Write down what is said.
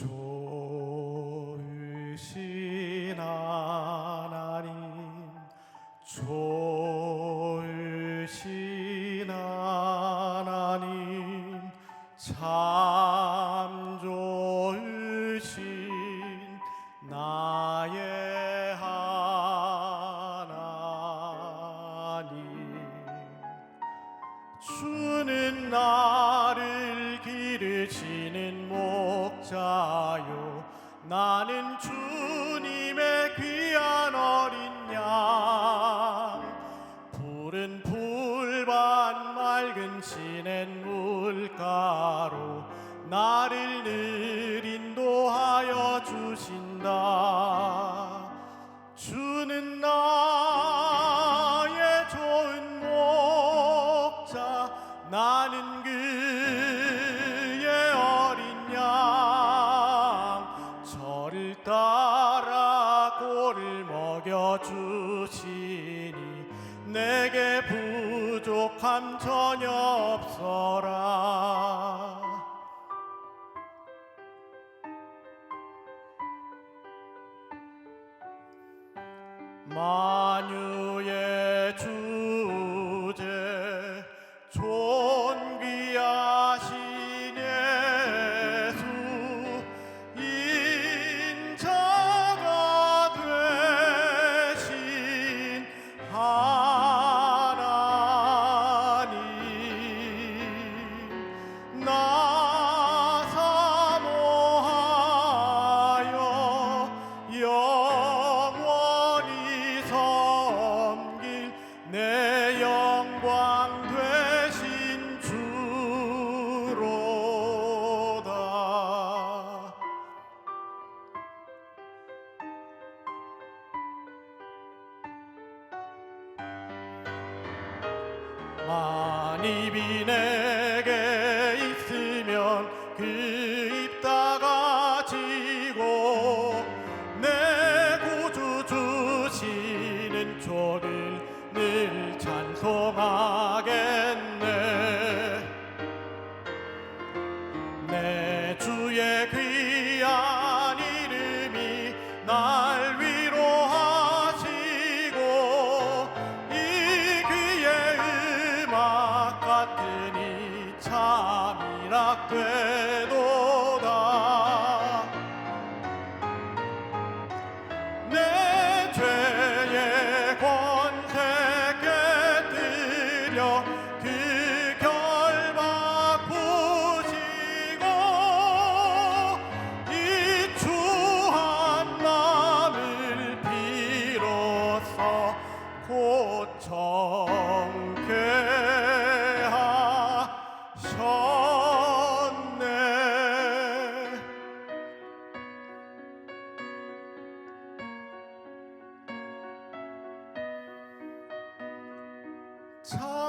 좋으신 하나님 좋으신 하나님 참 좋으신 나의 하나님. 주는 나를 기르시는 목자요. 나는 주님의 귀한 어린 양. 푸른 풀밭 맑은 시냇 물가로 나를 늘 인도하여 주신다 먹여주시니 내게 부족함 전혀 없어라. 만유의 만입이 내게 있으면 그 입 다 가지고 내 구주 주시는 조를 늘 찬송하겠 되도다. 내 죄의 권세 깨뜨려 그 결박 부시고 이 추한 마음을 비로소 고쳐 talk.